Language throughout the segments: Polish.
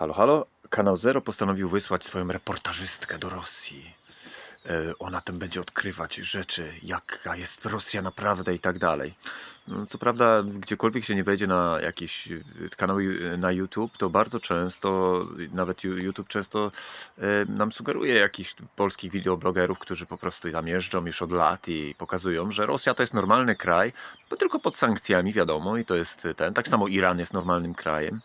Halo, halo. Kanał Zero postanowił wysłać swoją reportażystkę do Rosji. E, Ona tam będzie odkrywać rzeczy, jaka jest Rosja naprawdę i tak dalej. No, Co prawda, gdziekolwiek się nie wejdzie na jakieś e, kanały e, na YouTube, to bardzo często, nawet YouTube często nam sugeruje jakichś polskich wideoblogerów, którzy po prostu tam jeżdżą już od lat i pokazują, że Rosja to jest normalny kraj, bo tylko pod sankcjami, wiadomo, i to jest ten. Tak samo Iran jest normalnym krajem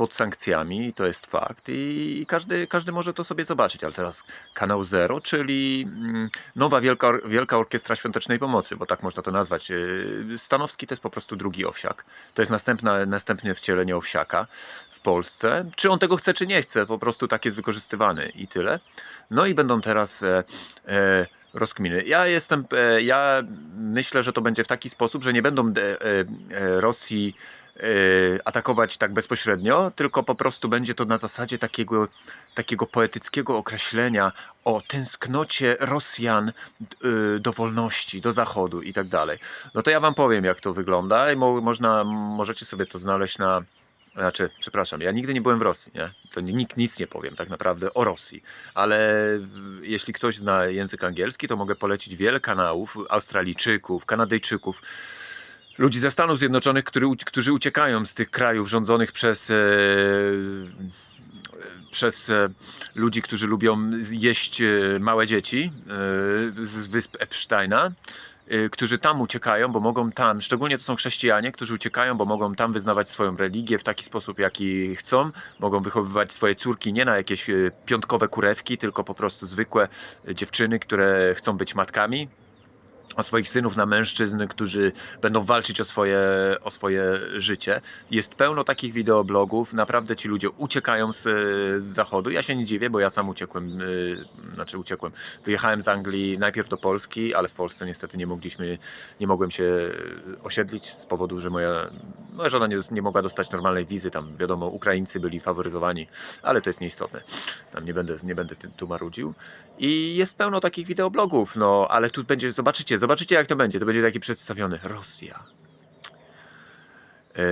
pod sankcjami, to jest fakt, i każdy, każdy może to sobie zobaczyć. Ale teraz kanał Zero, czyli mm, nowa wielka, wielka orkiestra świątecznej pomocy, bo tak można to nazwać. Yy, Stanowski to jest po prostu drugi owsiak. To jest następna, następne wcielenie owsiaka w Polsce. Czy on tego chce, czy nie chce, po prostu tak jest wykorzystywany i tyle. No i będą teraz. E, e, rozkminy. Ja jestem, e, ja myślę, że to będzie w taki sposób, że nie będą e, e, Rosji atakować tak bezpośrednio, tylko po prostu będzie to na zasadzie takiego, takiego poetyckiego określenia o tęsknocie Rosjan e, do wolności, do Zachodu i tak dalej. No to ja wam powiem, jak to wygląda i mo, można, możecie sobie to znaleźć na znaczy, przepraszam, ja nigdy nie byłem w Rosji, nie? To ni- nikt nic nie powiem tak naprawdę o Rosji, ale jeśli ktoś zna język angielski, to mogę polecić wiele kanałów Australijczyków, Kanadyjczyków, ludzi ze Stanów Zjednoczonych, który, którzy uciekają z tych krajów rządzonych przez, e, przez e, ludzi, którzy lubią jeść e, małe dzieci e, z wysp Epsteina którzy tam uciekają, bo mogą tam, szczególnie to są chrześcijanie, którzy uciekają, bo mogą tam wyznawać swoją religię w taki sposób, jaki chcą. Mogą wychowywać swoje córki nie na jakieś piątkowe kurewki, tylko po prostu zwykłe dziewczyny, które chcą być matkami. A swoich synów na mężczyzn, którzy będą walczyć o swoje, o swoje życie. Jest pełno takich wideoblogów. Naprawdę ci ludzie uciekają z, z zachodu. Ja się nie dziwię, bo ja sam uciekłem, y, znaczy uciekłem. Wyjechałem z Anglii najpierw do Polski, ale w Polsce niestety nie mogliśmy, nie mogłem się osiedlić z powodu, że moja, moja żona nie, nie mogła dostać normalnej wizy. Tam wiadomo, Ukraińcy byli faworyzowani, ale to jest nieistotne. Tam nie będę, nie będę tu marudził. I jest pełno takich wideoblogów, no ale tu będzie, zobaczycie, zobaczycie jak to będzie. To będzie taki przedstawiony Rosja. E,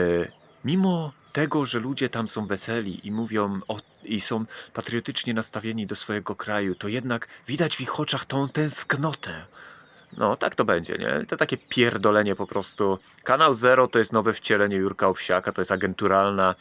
mimo tego, że ludzie tam są weseli i mówią o, i są patriotycznie nastawieni do swojego kraju, to jednak widać w ich oczach tą tęsknotę. No, tak to będzie, nie? To takie pierdolenie po prostu. Kanał Zero to jest nowe wcielenie Jurka Owsiaka, to jest agenturalna,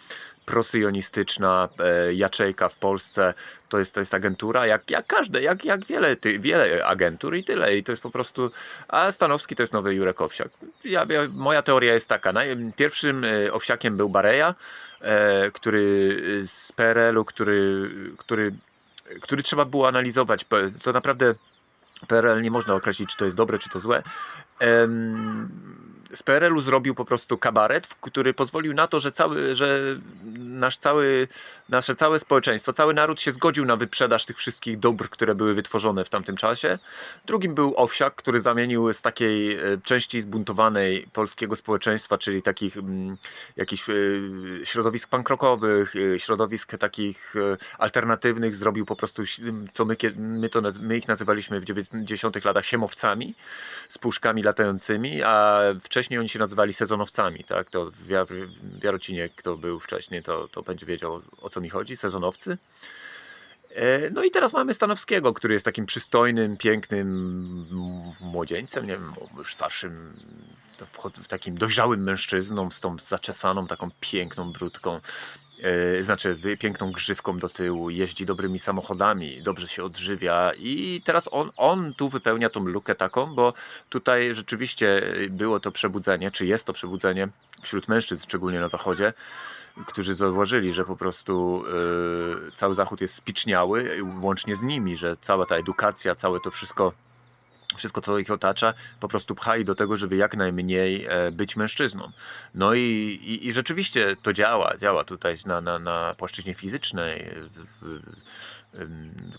prosyjonistyczna e, jaczejka w Polsce. To jest, to jest agentura, jak, jak każde, jak, jak wiele, ty, wiele agentur i tyle. I to jest po prostu. A Stanowski to jest nowy Jurek Owsiak. Ja, ja, moja teoria jest taka. Naj, pierwszym e, Owsiakiem był Bareja, e, który e, z PRL-u, który, który, który trzeba było analizować. To naprawdę PRL nie można określić, czy to jest dobre, czy to złe. Z PRL-u zrobił po prostu kabaret, który pozwolił na to, że, cały, że nasz cały, nasze całe społeczeństwo, cały naród się zgodził na wyprzedaż tych wszystkich dóbr, które były wytworzone w tamtym czasie. Drugim był Owsiak, który zamienił z takiej e, części zbuntowanej polskiego społeczeństwa, czyli takich mm, jakichś e, środowisk pankrokowych, e, środowisk takich alternatywnych, zrobił po prostu, co my, my, to, my ich nazywaliśmy w 90 latach siemowcami, z puszkami latającymi, a wcześniej oni się nazywali sezonowcami, tak? To w Jarocinie, kto był wcześniej, to, to będzie wiedział o co mi chodzi, sezonowcy. E, No i teraz mamy Stanowskiego, który jest takim przystojnym, pięknym młodzieńcem, nie wiem, już starszym, takim dojrzałym mężczyzną z tą zaczesaną, taką piękną brudką, e, znaczy piękną grzywką do tyłu, jeździ dobrymi samochodami, dobrze się odżywia i teraz on, on tu wypełnia tą lukę taką, bo tutaj rzeczywiście było to przebudzenie, czy jest to przebudzenie wśród mężczyzn, szczególnie na zachodzie, którzy zauważyli, że po prostu y, cały Zachód jest spiczniały, łącznie z nimi, że cała ta edukacja, całe to wszystko, wszystko co ich otacza, po prostu pcha ich do tego, żeby jak najmniej e, być mężczyzną. No i, i, i rzeczywiście to działa, działa tutaj na, na, na płaszczyźnie fizycznej,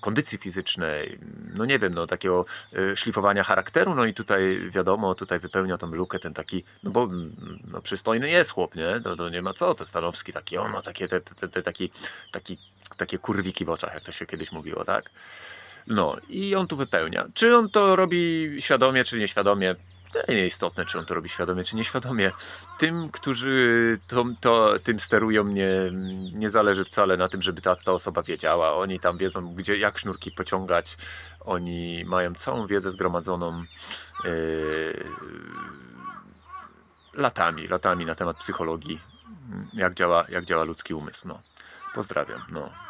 kondycji fizycznej, no nie wiem, no takiego y, szlifowania charakteru, no i tutaj wiadomo, tutaj wypełnia tą lukę ten taki, no bo mm, no, przystojny jest chłop, nie? To, to nie ma co, to Stanowski taki, on ma takie, te, te, te, te, taki, taki, takie kurwiki w oczach, jak to się kiedyś mówiło, tak? No i on tu wypełnia. Czy on to robi świadomie, czy nieświadomie, To nieistotne, czy on to robi świadomie, czy nieświadomie. Tym, którzy to, to, tym sterują, nie, nie zależy wcale na tym, żeby ta, ta osoba wiedziała. Oni tam wiedzą, gdzie, jak sznurki pociągać. Oni mają całą wiedzę zgromadzoną yy, latami, latami na temat psychologii, jak działa, jak działa ludzki umysł. No. Pozdrawiam. No.